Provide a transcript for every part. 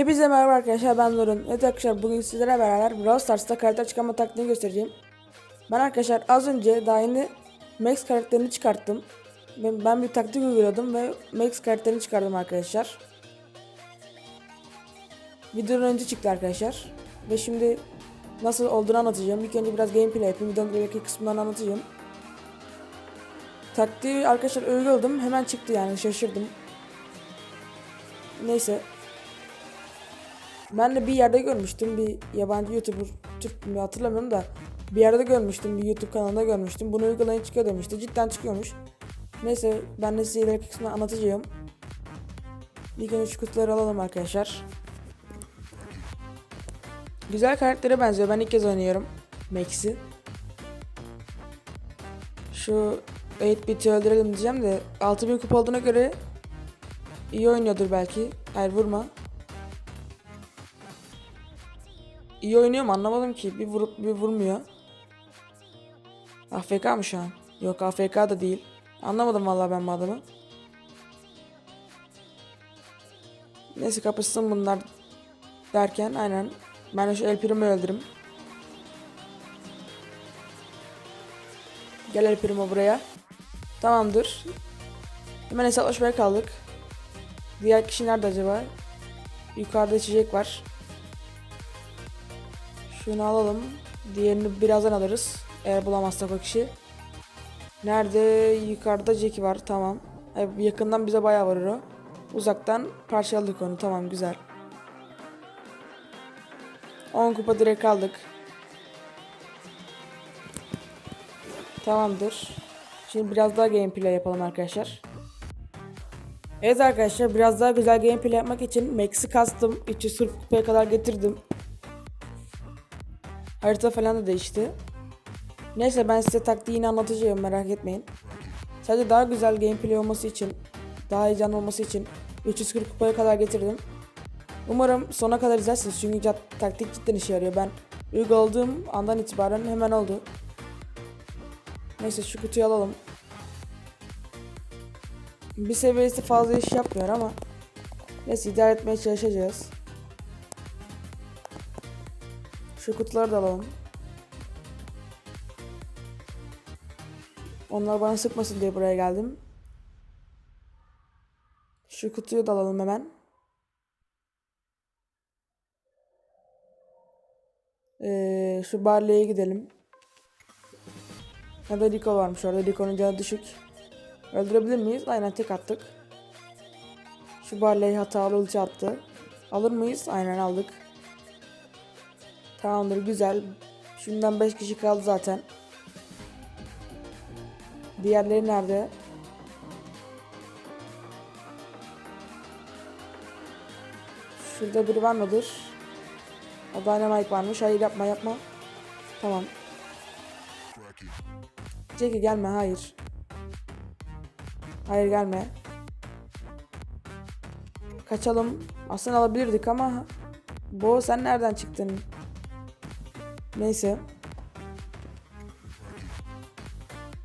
Hepinize merhaba arkadaşlar ben Nurun. Evet arkadaşlar bugün sizlere beraber Brawl Stars'ta karakter çıkarma taktiğini göstereceğim. Ben arkadaşlar az önce daha yeni Max karakterini çıkarttım. Ben, ben bir taktik uyguladım ve Max karakterini çıkardım arkadaşlar. Videodan önce çıktı arkadaşlar. Ve şimdi nasıl olduğunu anlatacağım. İlk önce biraz gameplay yapayım. Videonun ileriki kısmından anlatacağım. Taktiği arkadaşlar uyguladım. Hemen çıktı yani şaşırdım. Neyse ben de bir yerde görmüştüm bir yabancı YouTuber Türk mü hatırlamıyorum da bir yerde görmüştüm bir YouTube kanalında görmüştüm. Bunu uygulayın çıkıyor demişti. Cidden çıkıyormuş. Neyse ben de size ileriki kısmını anlatacağım. İlk önce şu kutuları alalım arkadaşlar. Güzel karaktere benziyor. Ben ilk kez oynuyorum. Max'i. Şu 8-bit'i öldürelim diyeceğim de 6000 kupa olduğuna göre iyi oynuyordur belki. Hayır vurma. İyi oynuyor mu anlamadım ki. Bir vurup bir vurmuyor. AFK mı şu an? Yok AFK da değil. Anlamadım vallahi ben bu adamı. Neyse kapışsın bunlar derken aynen. Ben de şu El Primo'yu öldürürüm. Gel El Primo buraya. Tamamdır. Hemen hesaplaşmaya kaldık. Diğer kişi nerede acaba? Yukarıda içecek var. Şunu alalım. Diğerini birazdan alırız. Eğer bulamazsak o kişi. Nerede? Yukarıda Jackie var. Tamam. E, yakından bize bayağı varır o. Uzaktan parçaladık onu. Tamam güzel. 10 kupa direkt aldık. Tamamdır. Şimdi biraz daha gameplay yapalım arkadaşlar. Evet arkadaşlar biraz daha güzel gameplay yapmak için Max'i kastım. 340 kupaya kadar getirdim. Harita falan da değişti. Neyse ben size taktiğini anlatacağım merak etmeyin. Sadece daha güzel gameplay olması için, daha heyecanlı olması için 340 kupaya kadar getirdim. Umarım sona kadar izlersiniz çünkü taktik cidden işe yarıyor. Ben uyguladığım andan itibaren hemen oldu. Neyse şu kutuyu alalım. Bir seviyesi fazla iş yapmıyor ama neyse idare etmeye çalışacağız. Şu kutuları da alalım. Onlar bana sıkmasın diye buraya geldim. Şu kutuyu da alalım hemen. Ee, şu Barley'e gidelim. Ya da Rico varmış orada. Rico'nun canı düşük. Öldürebilir miyiz? Aynen tek attık. Şu Barley hatalı ulti attı. Alır mıyız? Aynen aldık. Tamamdır güzel. Şundan 5 kişi kaldı zaten. Diğerleri nerede? Şurada biri var mıdır? O Dynamite varmış. Hayır yapma yapma. Tamam. Jackie gelme hayır. Hayır gelme. Kaçalım. Aslında alabilirdik ama Bo sen nereden çıktın? Neyse.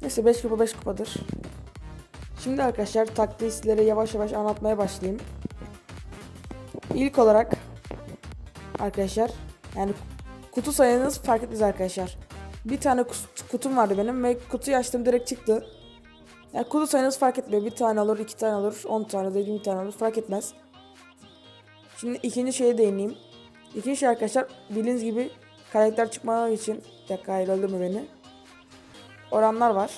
Neyse 5 kupa 5 kupadır. Şimdi arkadaşlar taktiği yavaş yavaş anlatmaya başlayayım. İlk olarak arkadaşlar yani kutu sayınız fark etmez arkadaşlar. Bir tane kutum vardı benim ve kutuyu açtım direkt çıktı. Yani kutu sayınız fark etmiyor. Bir tane olur, iki tane olur, on tane olur, yirmi tane olur fark etmez. Şimdi ikinci şeye değineyim. İkinci şey arkadaşlar bildiğiniz gibi karakter çıkmaları için bir dakika hayır öldürme beni. Oranlar var.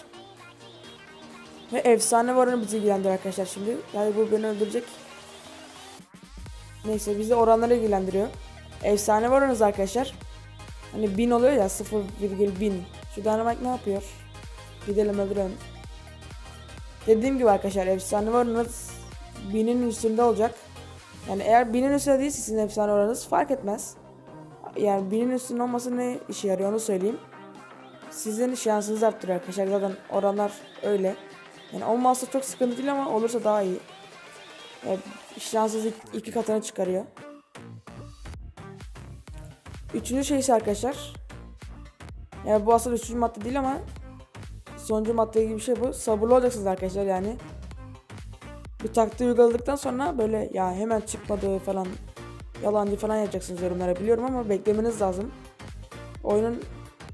Ve efsane oranı bizi ilgilendiriyor arkadaşlar şimdi. Yani bu beni öldürecek. Neyse bizi oranları ilgilendiriyor. Efsane oranınız arkadaşlar. Hani 1000 oluyor ya 0,1000. Şu Dynamite ne yapıyor? Gidelim öldürelim. Dediğim gibi arkadaşlar efsane oranınız 1000'in üstünde olacak. Yani eğer 1000'in üstünde değilse sizin efsane oranınız fark etmez. Yani 1000'in üstünde olması ne işe yarıyor onu söyleyeyim. Sizin şansınızı arttırıyor arkadaşlar. Zaten oranlar öyle. Yani olmazsa çok sıkıntı değil ama olursa daha iyi. Yani şanssız iki, iki katına çıkarıyor. Üçüncü şey ise arkadaşlar. Yani bu aslında üçüncü madde değil ama sonuncu madde gibi bir şey bu. Sabırlı olacaksınız arkadaşlar yani. Bu taktiği uyguladıktan sonra böyle ya hemen çıkmadı falan yalancı falan yazacaksınız yorumlara biliyorum ama beklemeniz lazım. Oyunun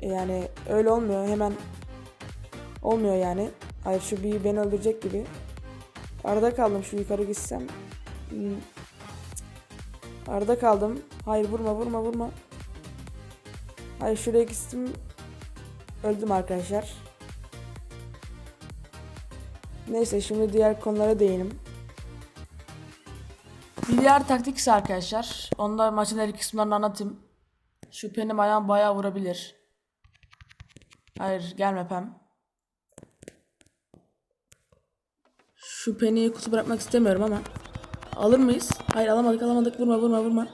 yani öyle olmuyor hemen olmuyor yani. Hayır şu bir beni öldürecek gibi. Arada kaldım şu yukarı gitsem. Hmm. Arada kaldım. Hayır vurma vurma vurma. Hayır şuraya gittim. Öldüm arkadaşlar. Neyse şimdi diğer konulara değinim. Diğer taktik ise arkadaşlar. Da maçın her kısımlarını anlatayım. Şu benim ayağım bayağı vurabilir. Hayır gelme Pem. Şu peniyi kutu bırakmak istemiyorum ama. Alır mıyız? Hayır alamadık alamadık. Vurma vurma vurma.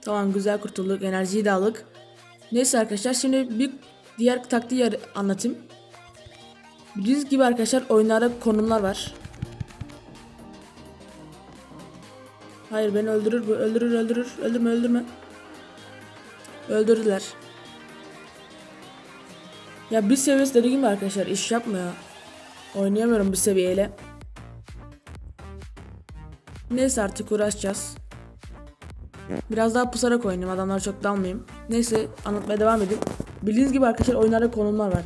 Tamam güzel kurtulduk. Enerjiyi de aldık. Neyse arkadaşlar şimdi bir diğer taktiği anlatayım. Bildiğiniz gibi arkadaşlar oyunlarda konumlar var. Hayır beni öldürür bu. Öldürür öldürür. Öldürme öldürme. Öldürdüler. Ya bir seviyesi dediğim gibi arkadaşlar iş yapmıyor. Oynayamıyorum bir seviyeyle. Neyse artık uğraşacağız. Biraz daha pusarak oynayayım adamlara çok dalmayayım. Neyse anlatmaya devam edeyim. Bildiğiniz gibi arkadaşlar oyunlarda konumlar var.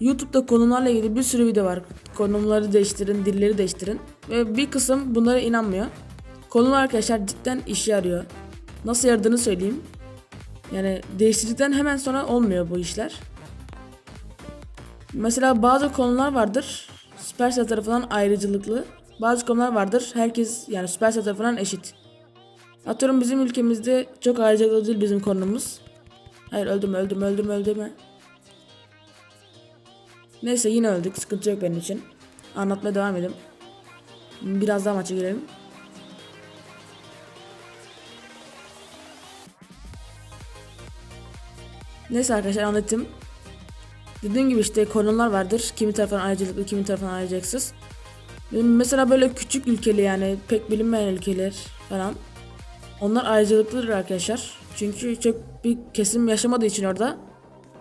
YouTube'da konumlarla ilgili bir sürü video var. Konumları değiştirin, dilleri değiştirin. Ve bir kısım bunlara inanmıyor. Konumlar arkadaşlar cidden işe yarıyor. Nasıl yaradığını söyleyeyim. Yani değiştirdikten hemen sonra olmuyor bu işler. Mesela bazı konular vardır. Supercell tarafından ayrıcalıklı. Bazı konular vardır. Herkes yani Supercell tarafından eşit. Atıyorum bizim ülkemizde çok ayrıcalıklı değil bizim konumuz. Hayır öldüm öldüm öldüm öldüm. Neyse yine öldük. Sıkıntı yok benim için. Anlatmaya devam edelim. Biraz daha maça girelim. Neyse arkadaşlar anlattım. Dediğim gibi işte konumlar vardır. Kimi tarafından ayrıcalıklı, kimi tarafından ayrıcaksız. Mesela böyle küçük ülkeli yani pek bilinmeyen ülkeler falan. Onlar ayrıcalıklıdır arkadaşlar. Çünkü çok bir kesim yaşamadığı için orada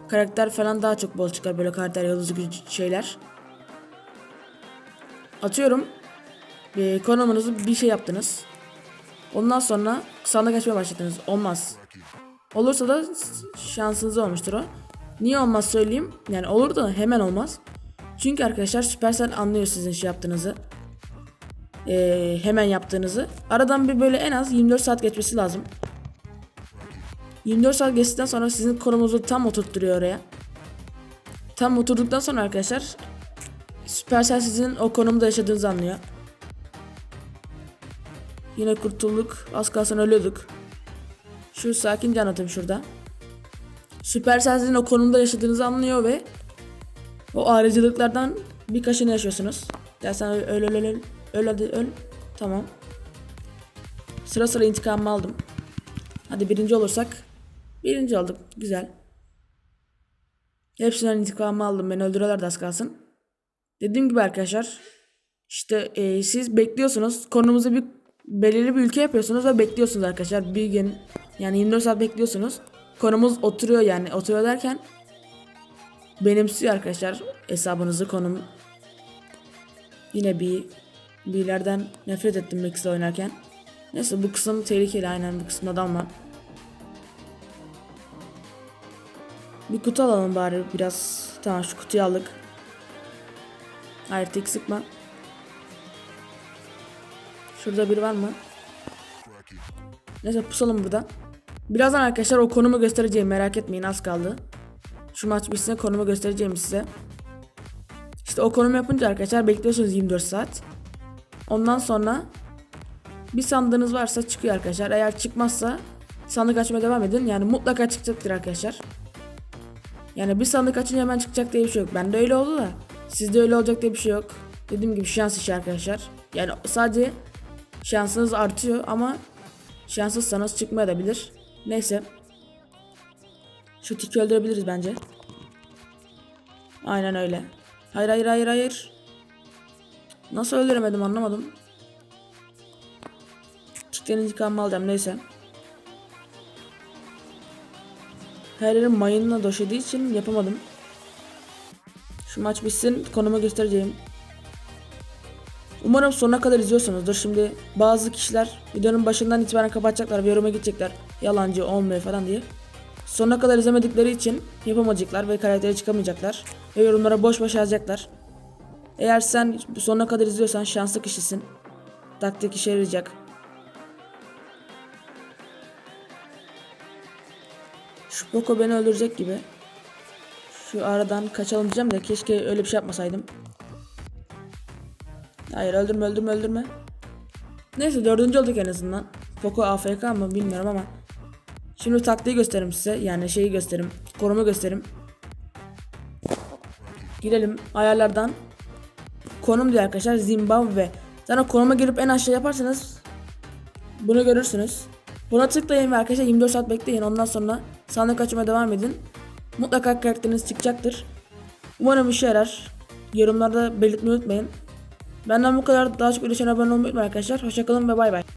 karakter falan daha çok bol çıkar böyle karakter yıldızı gücü şeyler. Atıyorum bir konumunuzu bir şey yaptınız. Ondan sonra sandık açmaya başladınız. Olmaz. Olursa da şansınız olmuştur o. Niye olmaz söyleyeyim. Yani olur da hemen olmaz. Çünkü arkadaşlar Supercell anlıyor sizin şey yaptığınızı. Ee, hemen yaptığınızı. Aradan bir böyle en az 24 saat geçmesi lazım. 24 saat geçtikten sonra sizin konumuzu tam oturtturuyor oraya. Tam oturduktan sonra arkadaşlar Supercell sizin o konumda yaşadığınızı anlıyor. Yine kurtulduk. Az kalsın ölüyorduk. Şu sakince anlatayım şurada. Supercell sizin o konumda yaşadığınızı anlıyor ve o ayrıcalıklardan birkaçını yaşıyorsunuz. Dersen öl öl öl öl öl hadi öl. Tamam. Sıra sıra intikamımı aldım. Hadi birinci olursak. Birinci olduk. Güzel. Hepsinden intikamımı aldım. Beni öldürüyorlar da az kalsın. Dediğim gibi arkadaşlar. işte e, siz bekliyorsunuz. Konumuzu bir belirli bir ülke yapıyorsunuz ve bekliyorsunuz arkadaşlar. Bir gün yani 24 saat bekliyorsunuz. Konumuz oturuyor yani. Oturuyor derken benimsiyor arkadaşlar hesabınızı konum. Yine bir birlerden nefret ettim Max'le oynarken. Neyse bu kısım tehlikeli aynen bu kısımda var. Bir kutu alalım bari biraz. Tamam şu kutuyu aldık. Hayır tek sıkma. Şurada biri var mı? Neyse pusalım burada. Birazdan arkadaşlar o konumu göstereceğim merak etmeyin az kaldı. Şu maç bitsin konumu göstereceğim size. İşte o konum yapınca arkadaşlar bekliyorsunuz 24 saat. Ondan sonra bir sandığınız varsa çıkıyor arkadaşlar. Eğer çıkmazsa sandık açmaya devam edin. Yani mutlaka çıkacaktır arkadaşlar. Yani bir sandık açınca hemen çıkacak diye bir şey yok. Bende öyle oldu da sizde öyle olacak diye bir şey yok. Dediğim gibi şans işi arkadaşlar. Yani sadece şansınız artıyor ama şanssızsanız çıkmayabilir. Neyse. Şu tiki öldürebiliriz bence. Aynen öyle. Hayır hayır hayır hayır. Nasıl öldüremedim anlamadım. Tikten intikamımı alacağım neyse. Her yerim mayınla döşediği için yapamadım. Şu maç bitsin konumu göstereceğim. Umarım sonuna kadar izliyorsunuzdur. Şimdi bazı kişiler videonun başından itibaren kapatacaklar ve yoruma gidecekler. Yalancı olmuyor falan diye. Sonuna kadar izlemedikleri için yapamayacaklar ve karaktere çıkamayacaklar. Ve yorumlara boş boş yazacaklar. Eğer sen sonuna kadar izliyorsan şanslı kişisin. Taktik işe yarayacak. Şu Poco beni öldürecek gibi. Şu aradan kaçalım diyeceğim de keşke öyle bir şey yapmasaydım. Hayır öldürme öldürme öldürme. Neyse dördüncü olduk en azından. Poco AFK mı bilmiyorum ama. Şimdi taktiği göstereyim size. Yani şeyi göstereyim. Koruma göstereyim. Girelim ayarlardan. Konum diyor arkadaşlar Zimbabwe. Zaten konuma girip en aşağı yaparsanız bunu görürsünüz. Buna tıklayın ve arkadaşlar 24 saat bekleyin. Ondan sonra sandık açmaya devam edin. Mutlaka karakteriniz çıkacaktır. Umarım işe yarar. Yorumlarda belirtmeyi unutmayın. Benden bu kadar. Daha çok şeyler abone olmayı unutmayın arkadaşlar. Hoşçakalın ve bay bay.